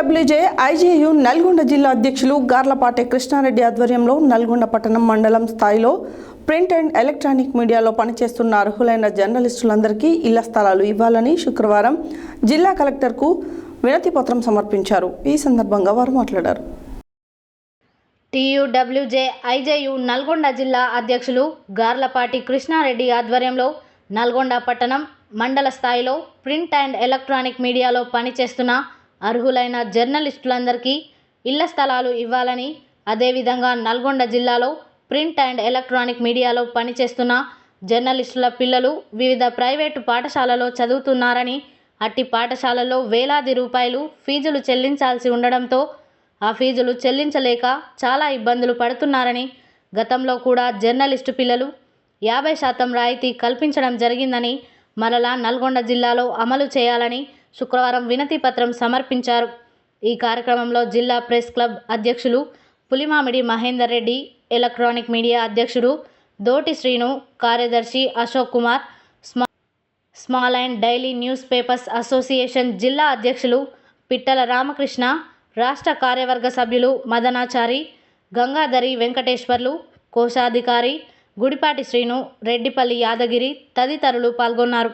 TUWJ IJU Nalgonda జిల్లా అధ్యక్షులు గార్లపాటి కృష్ణారెడ్డి ఆధ్వర్యంలో నల్గొండ పట్టణం మండలం స్థాయిలో ప్రింట్ అండ్ ఎలక్ట్రానిక్ మీడియాలో పనిచేస్తున్న అర్హులైన జర్నలిస్టులందరికీ ఇళ్ళ స్థలాలు ఇవ్వాలని శుక్రవారం జిల్లా కలెక్టర్కు వినతిపత్రం సమర్పించారు. ఈ సందర్భంగా వారు మాట్లాడారు. టీయూడబ్ల్యూజే ఐజేయు నల్గొండ జిల్లా అధ్యక్షులు గార్లపాటి కృష్ణారెడ్డి ఆధ్వర్యంలో నల్గొండ పట్టణం మండల స్థాయిలో ప్రింట్ అండ్ ఎలక్ట్రానిక్ మీడియాలో పనిచేస్తున్న అర్హులైన జర్నలిస్టులందరికీ ఇళ్ళ స్థలాలు ఇవ్వాలని అదేవిధంగా నల్గొండ జిల్లాలో ప్రింట్ అండ్ ఎలక్ట్రానిక్ మీడియాలో పనిచేస్తున్న జర్నలిస్టుల పిల్లలు వివిధ ప్రైవేటు పాఠశాలలో చదువుతున్నారని అట్టి పాఠశాలల్లో వేలాది రూపాయలు ఫీజులు చెల్లించాల్సి ఉండడంతో ఆ ఫీజులు చెల్లించలేక చాలా ఇబ్బందులు పడుతున్నారని గతంలో కూడా జర్నలిస్టు పిల్లలు యాభై శాతం రాయితీ కల్పించడం జరిగిందని మరలా నల్గొండ జిల్లాలో అమలు చేయాలని శుక్రవారం వినతి పత్రం సమర్పించారు. ఈ కార్యక్రమంలో జిల్లా ప్రెస్ క్లబ్ అధ్యక్షులు పులిమామిడి మహేందర్ రెడ్డి ఎలక్ట్రానిక్ మీడియా అధ్యక్షుడు దోటి శ్రీను కార్యదర్శి Ashok Kumar small and daily news papers association జిల్లా అధ్యక్షులు పిట్టల రామకృష్ణ రాష్ట్ర కార్యవర్గ సభ్యులు మదనాచారి గంగాధరి వెంకటేశ్వర్లు కోశాధికారి గుడిపాటి శ్రీను రెడ్డిపల్లి యాదగిరి తదితరులు పాల్గొన్నారు.